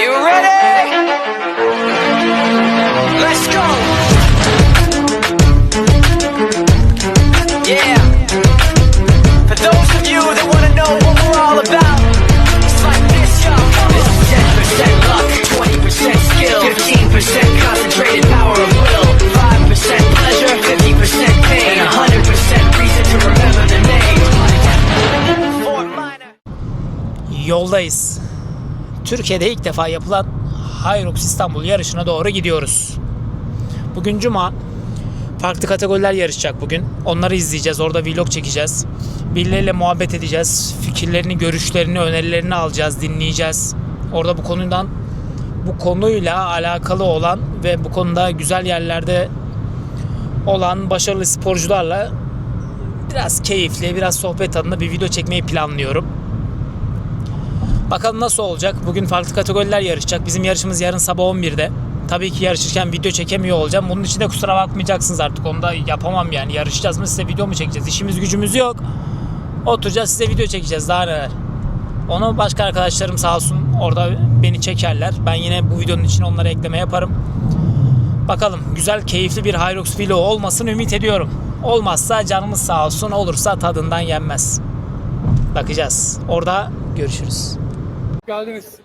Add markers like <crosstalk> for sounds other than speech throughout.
You ready? Türkiye'de ilk defa yapılan Hyrox İstanbul yarışına doğru gidiyoruz. Bugün cuma. Farklı kategoriler yarışacak bugün. Onları izleyeceğiz. Orada vlog çekeceğiz. Birileriyle muhabbet edeceğiz. Fikirlerini, görüşlerini, önerilerini alacağız, dinleyeceğiz. Orada bu konudan bu konuyla alakalı olan ve bu konuda güzel yerlerde olan başarılı sporcularla biraz keyifli, biraz sohbet tadında bir video çekmeyi planlıyorum. Bakalım nasıl olacak. Bugün farklı kategoriler yarışacak. Bizim yarışımız yarın sabah 11'de. Tabii ki yarışırken video çekemiyor olacağım. Bunun için de kusura bakmayacaksınız artık. Onu da yapamam yani. Yarışacağız mı size video mu çekeceğiz? İşimiz gücümüz yok. Oturacağız size video çekeceğiz. Daha neler. Onu başka arkadaşlarım sağ olsun orada beni çekerler. Ben yine bu videonun için onlara ekleme yaparım. Bakalım güzel keyifli bir Hyrox vlog olmasını ümit ediyorum. Olmazsa canımız sağ olsun. Olursa tadından yenmez. Bakacağız. Orada görüşürüz. Geldiniz.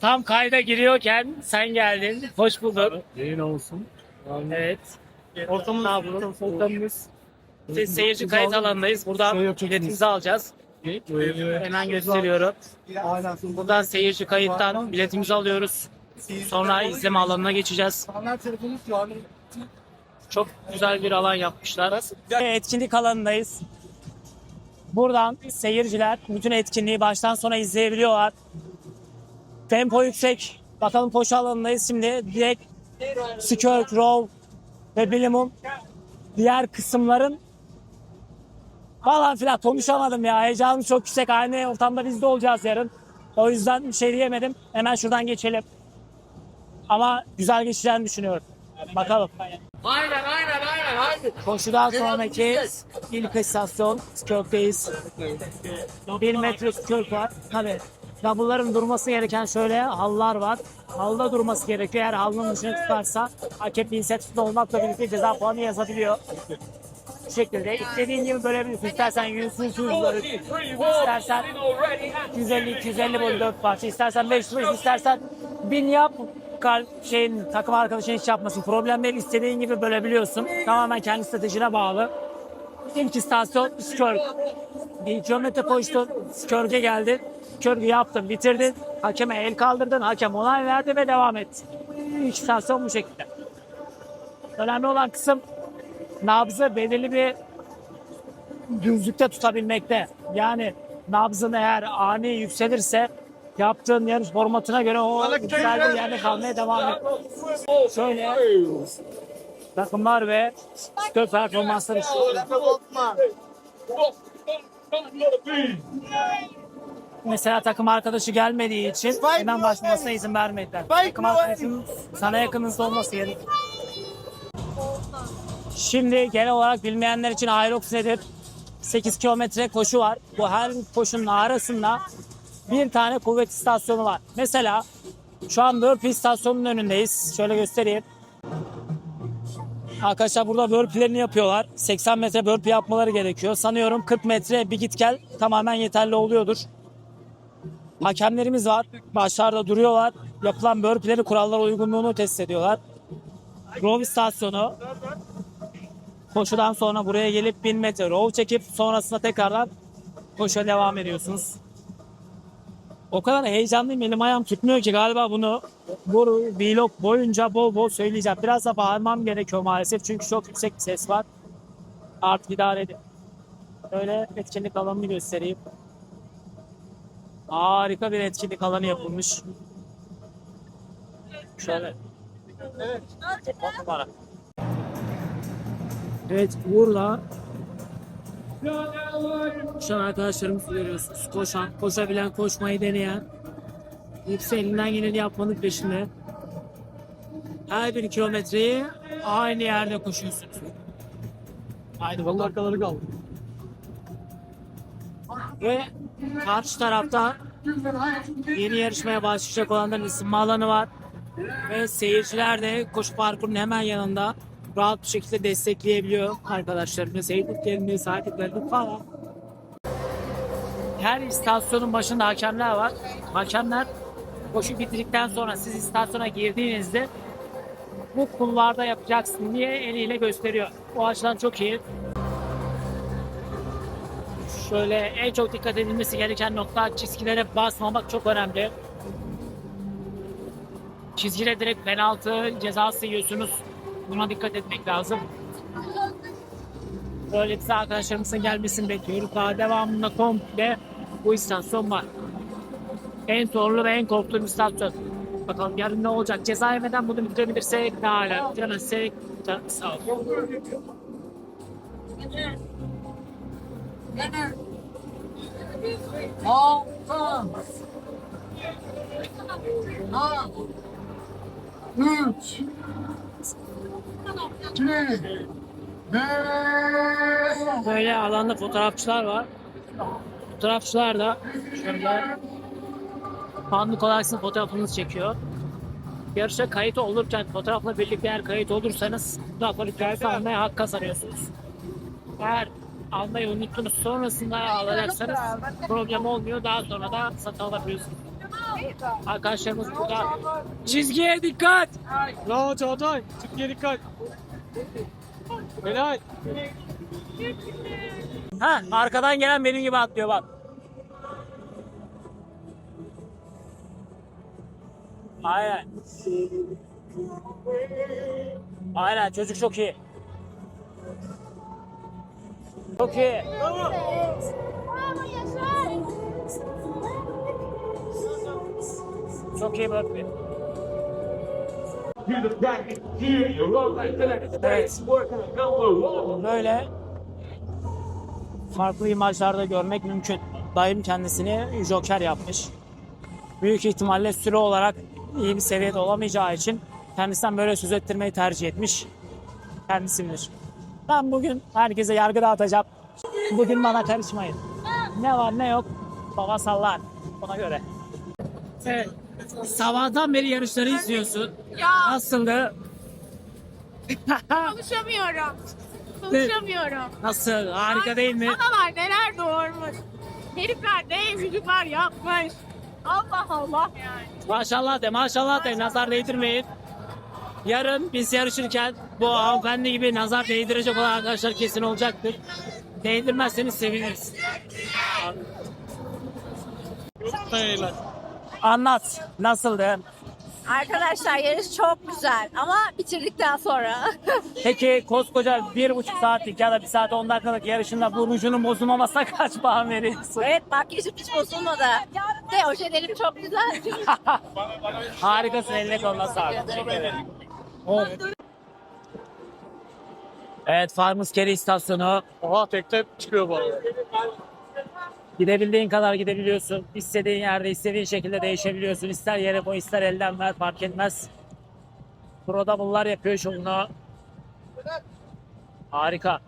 Tam kayda giriyorken sen geldin. Hoş bulduk. Yayın olsun. Evet. Ortamımız, Ne yapalım? ortamımız. Biz seyirci kayıt alanındayız. Buradan Şey biletimizi alacağız. Hemen gösteriyorum. Aynen. Buradan seyirci kayıttan biletimizi alıyoruz. Sonra izleme alanına geçeceğiz. Telefonumuz. Çok güzel bir alan yapmışlar. Etkinlik alanındayız. Buradan seyirciler bütün etkinliği baştan sona izleyebiliyorlar. Tempo yüksek. Bakalım koşu alanındayız şimdi. Direkt skirk, row ve minimum diğer kısımların falan filan konuşamadım ya. Heyecanım çok yüksek. Aynı ortamda biz de olacağız yarın. O yüzden bir şey diyemedim. Hemen şuradan geçelim. Ama güzel geçeceğini düşünüyorum. Bakalım. Aynen aynen aynen hadi. Koşudan sonraki ilk istasyon Skirk'teyiz. Bir metre Skirk var. Tabii. Double'ların durması gereken şöyle hallar var. Halda durması gerekiyor. Eğer halının dışına tutarsa hakem inisiyatifinde olmakla birlikte ceza puanı yazabiliyor. Bu şekilde istediğin gibi bölebilirsin. İstersen 100 100 böl. İstersen 250 250 böl 4 parça. İstersen 500 istersen 1000 yap. Şeyin takım arkadaşın hiç yapmasın. Problem değil. İstediğin gibi bölebiliyorsun. Tamamen kendi stratejine bağlı. İlk istasyon Skirk. Bir kilometre koştun. Skirk'e geldin. Skirk'ü yaptın, bitirdin. Hakeme el kaldırdın. Hakem onay verdi ve devam et. İlk istasyon bu şekilde. Önemli olan kısım nabzı belirli bir düzlükte tutabilmekte. Yani nabzın eğer ani yükselirse yaptığın yarış formatına göre o güzel bir yerde kalmaya devam et. Şöyle takımlar ve skor performansları Mesela takım arkadaşı gelmediği için hemen başlamasına izin vermediler. Takım arkadaşının sana yakın hızlı olması gerekiyor. Şimdi genel olarak bilmeyenler için Aerox nedir? 8 kilometre koşu var. Bu her koşunun arasında bir tane kuvvet istasyonu var. Mesela şu an Burpee istasyonunun önündeyiz. Şöyle göstereyim. Arkadaşlar burada burpee'lerini yapıyorlar. 80 metre burpee yapmaları gerekiyor. Sanıyorum 40 metre bir git gel tamamen yeterli oluyordur. Hakemlerimiz var. Başlarda duruyorlar. Yapılan burpee'leri kurallara uygunluğunu test ediyorlar. Row istasyonu. Koşudan sonra buraya gelip 1000 metre row çekip sonrasında tekrardan koşuya devam ediyorsunuz. O kadar heyecanlıyım elim ayağım tutmuyor ki galiba bunu bu vlog boyunca bol bol söyleyeceğim. Biraz da bağırmam gerekiyor maalesef çünkü çok yüksek bir ses var. Artık idare edin. Böyle etkinlik alanını göstereyim. Harika bir etkinlik alanı yapılmış. Şöyle. Evet. numara. Evet burada şu an arkadaşlarımızı görüyorsunuz. Koşan, koşabilen, koşmayı deneyen. Hepsi elinden geleni yapmanın peşinde. Her bir kilometreyi aynı yerde koşuyorsunuz. Vallahi bakalım. arkaları kaldı. Ve karşı tarafta Yeni yarışmaya başlayacak olanların ısınma alanı var. Ve seyirciler de koşu parkurunun hemen yanında rahat bir şekilde destekleyebiliyor arkadaşlarını, sevdiklerini, sahiplerini falan. Her istasyonun başında hakemler var. Hakemler koşu bitirdikten sonra siz istasyona girdiğinizde bu kulvarda yapacaksın diye eliyle gösteriyor. O açıdan çok iyi. Şöyle en çok dikkat edilmesi gereken nokta çizgilere basmamak çok önemli. Çizgide direkt penaltı cezası yiyorsunuz. Buna dikkat etmek lazım. Böyle bize arkadaşlarımızın gelmesini bekliyoruz. Daha devamında komple bu istasyon var. En zorlu ve en korktuğum istasyon. Bakalım yarın ne olacak? Ceza yemeden bunu bitirebilirsek ne hala. Bitiremezsek Böyle alanda fotoğrafçılar var. Fotoğrafçılar da şöyle anlık olarak sizin fotoğrafınızı çekiyor. Yarışa kayıt olurken fotoğrafla birlikte eğer kayıt olursanız fotoğrafları hikayesi almaya hak kazanıyorsunuz. Eğer almayı unuttunuz sonrasında alacaksanız problem olmuyor. Daha sonra da satın alabiliyorsunuz. Arkadaşlarımız burada. Çizgiye dikkat! Bravo Çağatay. Türkiye dikkat. Helal. Ha, arkadan gelen benim gibi atlıyor bak. Aynen. Aynen çocuk çok iyi. Çok iyi. Çok iyi Murphy. Evet. Böyle farklı imajlarda görmek mümkün. Dayım kendisini Joker yapmış. Büyük ihtimalle süre olarak iyi bir seviyede olamayacağı için kendisinden böyle söz ettirmeyi tercih etmiş. Kendisi bilir. Ben bugün herkese yargı dağıtacağım. Bugün bana karışmayın. Ne var ne yok baba sallar ona göre. Evet. Sabahtan beri yarışları izliyorsun. Ya Nasıldı? <laughs> konuşamıyorum. Konuşamıyorum. Nasıl? Harika değil mi? Analar neler doğurmuş. Herifler ne evlilikler yapmış. Allah Allah yani. Maşallah de maşallah de nazar değdirmeyin. Yarın biz yarışırken bu hanımefendi gibi nazar değdirecek olan arkadaşlar kesin olacaktır. Değdirmezseniz seviniriz. Anlat. Nasıldı? Arkadaşlar yarış çok güzel ama bitirdikten sonra. <laughs> Peki koskoca bir buçuk saatlik ya da bir saat on dakikalık yarışında bu rujunun bozulmamasına <laughs> kaç puan veriyorsun? evet makyajım hiç bozulmadı. De ojelerim çok güzel. <laughs> Harikasın eline koluna sağlık. Teşekkür ederim. Evet Farmers Keri istasyonu. Oha tekte çıkıyor bu arada. Gidebildiğin kadar gidebiliyorsun. İstediğin yerde istediğin şekilde değişebiliyorsun. İster yere koy ister elden ver fark etmez. Burada bunlar yapıyor şovunu. Harika.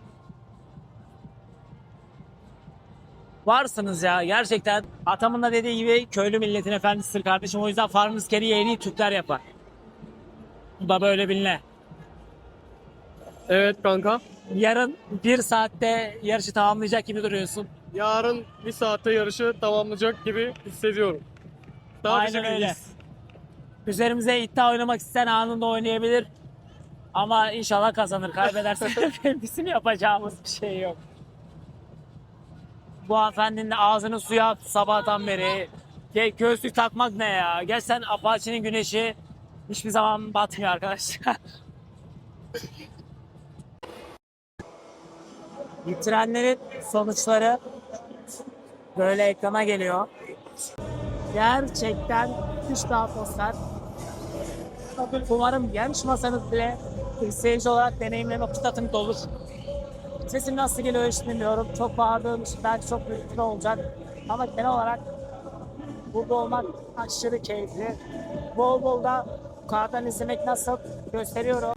Varsınız ya gerçekten. Atamın da dediği gibi köylü milletin efendisidir kardeşim. O yüzden Farmers Carry'i en iyi Türkler yapar. Bu da böyle biline. Evet kanka. Yarın bir saatte yarışı tamamlayacak gibi duruyorsun. Yarın bir saatte yarışı tamamlayacak gibi hissediyorum. Daha Aynen öyle. iyiyiz. Üzerimize iddia oynamak isteyen anında oynayabilir. Ama inşallah kazanır. Kaybederse <laughs> <laughs> bizim yapacağımız bir şey yok. Bu hanımefendinin de ağzını suya attı sabahtan beri. Ge- Gözlük takmak ne ya? Sen Apache'nin güneşi hiçbir zaman batmıyor arkadaşlar. <laughs> Bitirenlerin sonuçları böyle ekrana geliyor. Gerçekten müthiş bir atmosfer. Umarım yarışmasanız bile seyirci olarak deneyimleme fırsatınız olur. Sesim nasıl geliyor hiç bilmiyorum. Çok bağırdığım için belki çok gürültülü olacak. Ama genel olarak burada olmak aşırı keyifli. Bol bol da yukarıdan izlemek nasıl gösteriyorum.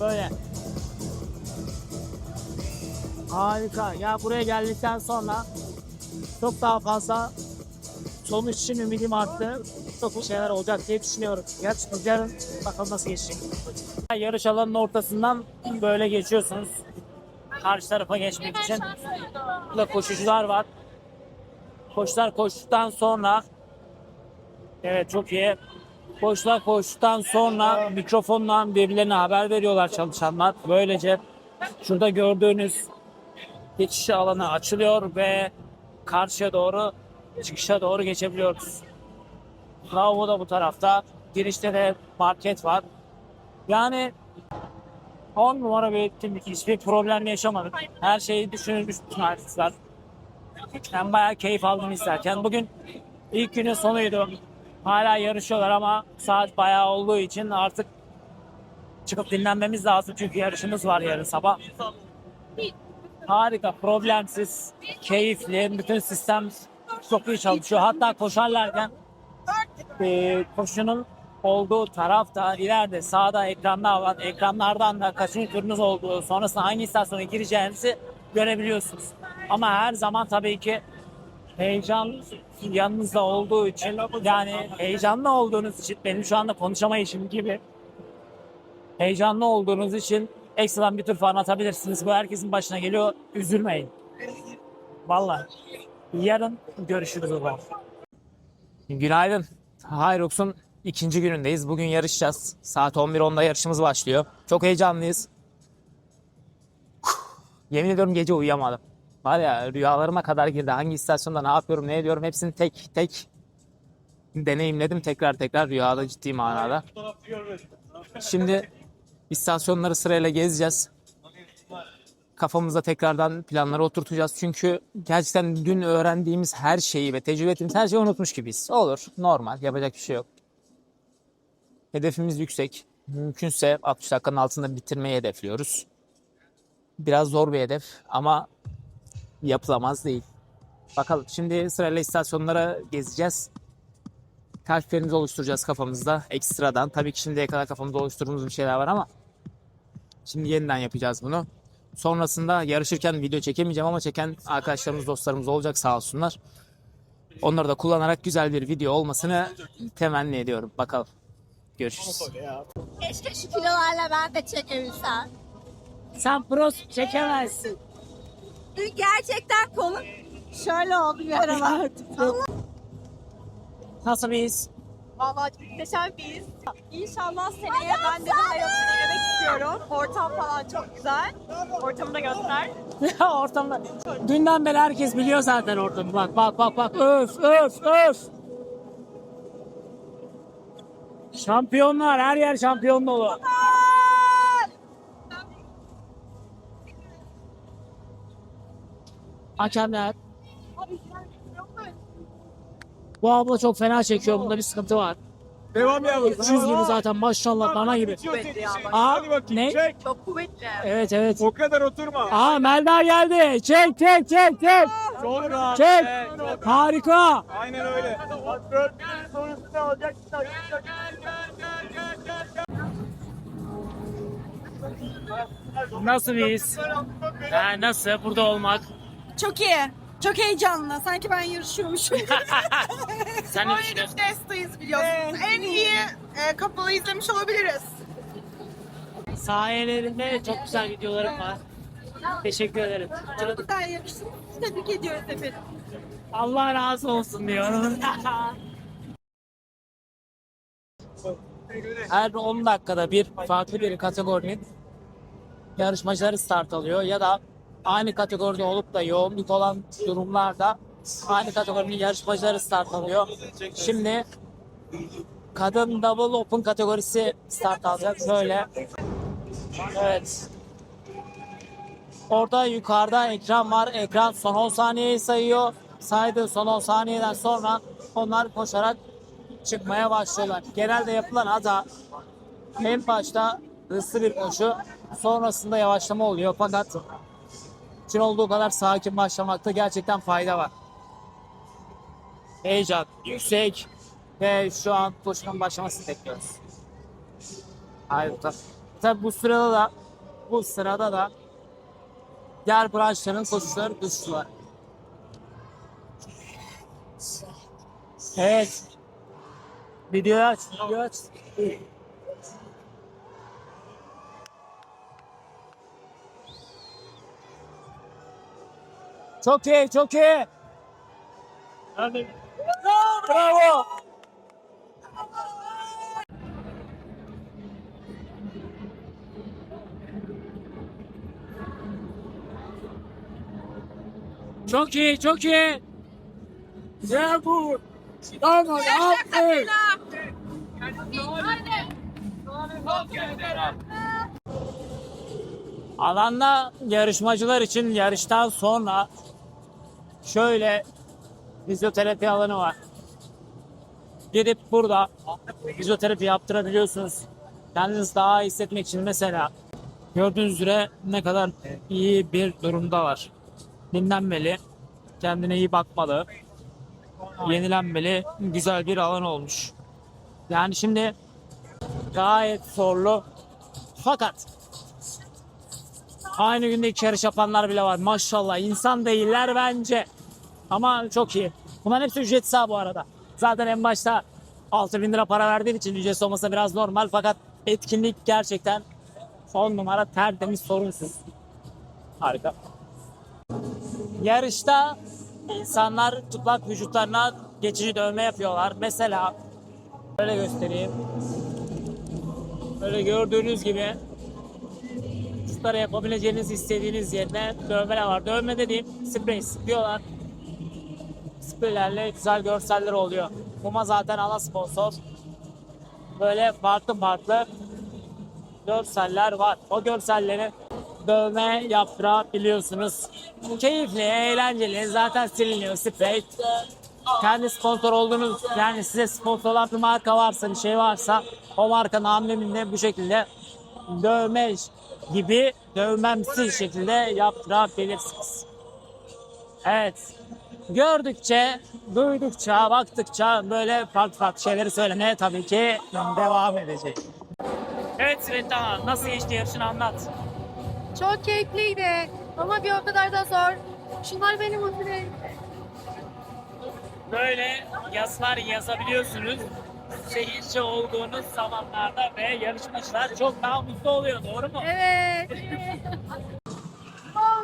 Böyle. Harika. Ya buraya geldikten sonra çok daha fazla sonuç için ümidim arttı. Çok şeyler olacak diye düşünüyorum. Gerçekten yarın bakalım nasıl geçecek. Yarış alanının ortasından böyle geçiyorsunuz. Karşı tarafa geçmek için. Burada koşucular var. Koşular koştuktan sonra Evet çok iyi. Koşular koştuktan sonra mikrofonla birbirlerine haber veriyorlar çalışanlar. Böylece şurada gördüğünüz geçiş alanı açılıyor ve karşıya doğru çıkışa doğru geçebiliyoruz. Bravo da bu tarafta. Girişte de market var. Yani 10 numara bir etkinlik. Hiçbir problem yaşamadık. Her şeyi düşünülmüş bütün artistler. Ben bayağı keyif aldım izlerken. Bugün ilk günün sonuydu. Hala yarışıyorlar ama saat bayağı olduğu için artık çıkıp dinlenmemiz lazım. Çünkü yarışımız var yarın sabah. Harika, problemsiz, keyifli. Bütün sistem çok iyi çalışıyor. Hatta koşarlarken e, koşunun olduğu tarafta ileride sağda ekranlar var. Ekranlardan da kaçıncı turunuz olduğu, sonrasında hangi istasyona gireceğinizi görebiliyorsunuz. Ama her zaman tabii ki heyecan yanınızda olduğu için yani heyecanlı olduğunuz için benim şu anda konuşamayışım gibi heyecanlı olduğunuz için ekstradan bir tur falan atabilirsiniz. Bu herkesin başına geliyor. Üzülmeyin. Vallahi. Yarın görüşürüz o. Günaydın. Hyrox'un ikinci günündeyiz. Bugün yarışacağız. Saat 11.10'da yarışımız başlıyor. Çok heyecanlıyız. Yemin ediyorum gece uyuyamadım. Var ya rüyalarıma kadar girdi. Hangi istasyonda ne yapıyorum, ne ediyorum hepsini tek tek deneyimledim. Tekrar tekrar rüyada ciddi manada. Şimdi istasyonları sırayla gezeceğiz. Kafamızda tekrardan planları oturtacağız. Çünkü gerçekten dün öğrendiğimiz her şeyi ve tecrübe ettiğimiz her şeyi unutmuş gibiyiz. Olur, normal, yapacak bir şey yok. Hedefimiz yüksek. Mümkünse 60 dakikanın altında bitirmeyi hedefliyoruz. Biraz zor bir hedef ama yapılamaz değil. Bakalım şimdi sırayla istasyonlara gezeceğiz. Takiplerimizi oluşturacağız kafamızda ekstradan. Tabii ki şimdiye kadar kafamızda oluşturduğumuz bir şeyler var ama şimdi yeniden yapacağız bunu. Sonrasında yarışırken video çekemeyeceğim ama çeken arkadaşlarımız, dostlarımız olacak sağ olsunlar. Onları da kullanarak güzel bir video olmasını temenni ediyorum. Bakalım. Görüşürüz. Keşke şu kilolarla ben de çekebilsem. Sen pros çekemezsin. Dün gerçekten kolum şöyle oldu bir aralar. Nasıl biz? Vallahi muhteşem bir his. İnşallah seneye ben de daha yakın denemek istiyorum. Ortam falan çok güzel. Ortamı da göster. <laughs> Ortamda. Dünden beri herkes biliyor zaten ortamı. Bak bak bak bak. Öf öf öf. Şampiyonlar her yer şampiyon dolu. Hakemler. Bu abla çok fena çekiyor. Bunda bir sıkıntı var. Devam yavrum. 300 gibi zaten maşallah bana gibi. Aa, Hadi bakayım ne? çek. Çok kuvvetli. Evet evet. O kadar oturma. Aa Melda geldi. Çek çek çek çek. Çok rahat. Çek. çok- Harika. Aynen öyle. Nasıl bir his? Ha, nasıl burada olmak? Çok iyi. Çok heyecanlı. Sanki ben yarışıyormuşum. <laughs> Sen ne düşünüyorsun? Testayız biliyorsunuz. En iyi e, kapalı izlemiş olabiliriz. Sayelerinde çok güzel videolarım var. Teşekkür ederim. Çok güzel yarıştınız. Tebrik ediyoruz efendim. Allah razı olsun diyorum. <laughs> Her 10 dakikada bir farklı bir kategorinin yarışmacıları start alıyor ya da aynı kategoride olup da yoğunluk olan durumlarda aynı kategorinin yarışmacıları start alıyor. Şimdi kadın double open kategorisi start alacak böyle. Evet. Orada yukarıda ekran var. Ekran son 10 saniyeyi sayıyor. Saydığı son 10 saniyeden sonra onlar koşarak çıkmaya başlıyorlar. Genelde yapılan hata en başta hızlı bir koşu sonrasında yavaşlama oluyor fakat için olduğu kadar sakin başlamakta gerçekten fayda var. Heyecan yüksek ve şu an koşunun başlamasını bekliyoruz. Hayır tabii. Tabii bu sırada da bu sırada da diğer branşların koşuları düştüler. Evet. Videoyu aç. Videoyu aç. Çok iyi, çok iyi. Bravo. Çok iyi, çok iyi. Ya bu. Tamam, aferin. Alanda yarışmacılar için yarıştan sonra şöyle fizyoterapi alanı var. Gidip burada fizyoterapi yaptırabiliyorsunuz. Kendinizi daha iyi hissetmek için mesela gördüğünüz üzere ne kadar iyi bir durumdalar. Dinlenmeli, kendine iyi bakmalı, yenilenmeli, güzel bir alan olmuş. Yani şimdi gayet zorlu fakat aynı günde iki yarış yapanlar bile var. Maşallah insan değiller bence. Ama çok iyi. Bunların hepsi ücretsiz ha bu arada. Zaten en başta 6000 lira para verdiğin için ücretsiz olması biraz normal fakat etkinlik gerçekten 10 numara tertemiz sorunsuz. Harika. Yarışta insanlar çıplak vücutlarına geçici dövme yapıyorlar. Mesela böyle göstereyim. Böyle gördüğünüz gibi vücutlara yapabileceğiniz istediğiniz yerine dövmeler var. Dövme dediğim sprey sıkıyorlar. Spreylerle güzel görseller oluyor. Puma zaten ana sponsor. Böyle farklı farklı görseller var. O görselleri dövme yaptırabiliyorsunuz. Keyifli, eğlenceli. Zaten siliniyor sprey. Kendi sponsor olduğunuz yani size sponsor olan bir marka varsa bir şey varsa o markanın ambleminde bu şekilde dövme gibi dövmemsi şekilde yaptırabilirsiniz. Evet. Gördükçe, duydukça, baktıkça böyle farklı farklı şeyleri söylemeye tabii ki devam edecek. Evet Sveta, nasıl geçti yarışını anlat. Çok keyifliydi ama bir o kadar da zor. Şunlar beni mutlu. Böyle yazılar yazabiliyorsunuz. Seyirci olduğunuz zamanlarda ve yarışmacılar çok daha mutlu oluyor. Doğru mu? Evet.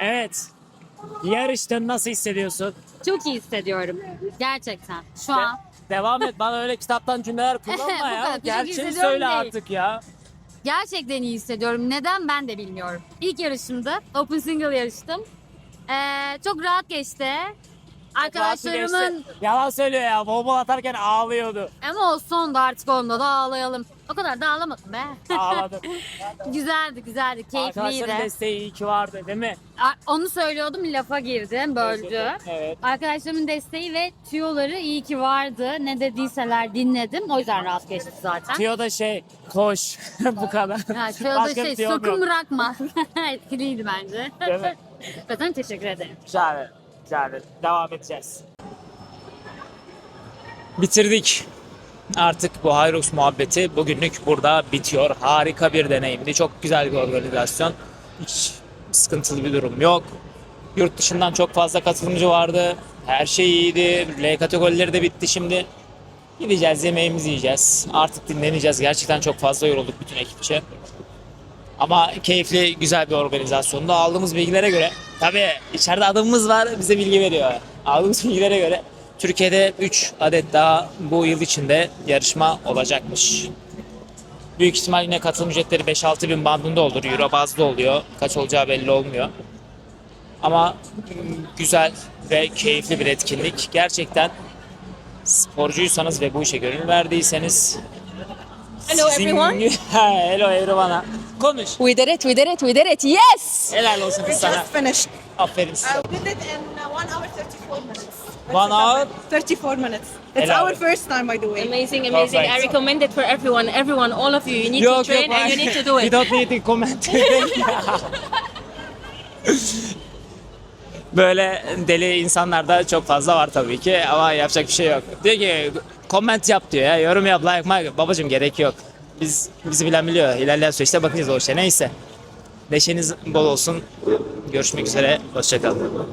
Evet. Yarıştın nasıl hissediyorsun? Çok iyi hissediyorum. Gerçekten. Şu an. Devam et. Bana öyle kitaptan cümleler <laughs> kullanma kadar. ya. İyi Gerçeği hissediyorum söyle değil. artık ya. Gerçekten iyi hissediyorum. Neden ben de bilmiyorum. İlk yarışımdı. Open single yarıştım. Ee, çok rahat geçti. Arkadaşlarımın Geçti. Yalan söylüyor ya. Bol bol atarken ağlıyordu. ama o sonda artık onda da ağlayalım. O kadar da ağlamadım be. Ağladı. <laughs> güzeldi güzeldi. Arkadaşların Keyifliydi. desteği iyi ki vardı değil mi? A- Onu söylüyordum lafa girdim böldü. Evet. Arkadaşlarımın desteği ve tüyoları iyi ki vardı. Ne dediyseler dinledim. O yüzden rahat geçti zaten. Tüyo da şey koş <laughs> bu kadar. Ha, tüyo da Başka bir şey tüyo sakın yok. bırakma. <laughs> Etkiliydi bence. Değil mi? Zaten teşekkür ederim. Güzel. Güzel. Devam edeceğiz. Bitirdik. Artık bu Hyrox muhabbeti bugünlük burada bitiyor. Harika bir deneyimdi. Çok güzel bir organizasyon. Hiç sıkıntılı bir durum yok. Yurt dışından çok fazla katılımcı vardı. Her şey iyiydi. L kategorileri de bitti şimdi. Gideceğiz, yemeğimizi yiyeceğiz. Artık dinleneceğiz. Gerçekten çok fazla yorulduk bütün ekipçe. Ama keyifli, güzel bir organizasyonda aldığımız bilgilere göre tabii içeride adamımız var bize bilgi veriyor. Aldığımız bilgilere göre Türkiye'de 3 adet daha bu yıl içinde yarışma olacakmış. Büyük ihtimal yine katılım ücretleri 5-6 bin bandında olur. Euro bazlı oluyor. Kaç olacağı belli olmuyor. Ama mm, güzel ve keyifli bir etkinlik. Gerçekten sporcuysanız ve bu işe gönül verdiyseniz Hello, everyone. <laughs> Hello everyone'a. Konuş. We did it, we did it, we did it. Yes! Helal olsun kız sana. Just finished. Aferin size. I did it in uh, 1 hour 34 minutes. One hour? 34 minutes. It's Hello. our first time, by the way. Amazing, amazing. Perfect. I recommend it for everyone. Everyone, all of you. You need to train and you need to do You it. don't need to comment. <laughs> Böyle deli insanlar da çok fazla var tabii ki ama yapacak bir şey yok. Diyor ki comment yap diyor ya yorum yap like like. Babacım gerek yok. Biz bizi bilen biliyor. İlerleyen süreçte bakacağız o işe. Neyse. Neşeniz bol olsun. Görüşmek üzere. Hoşçakalın.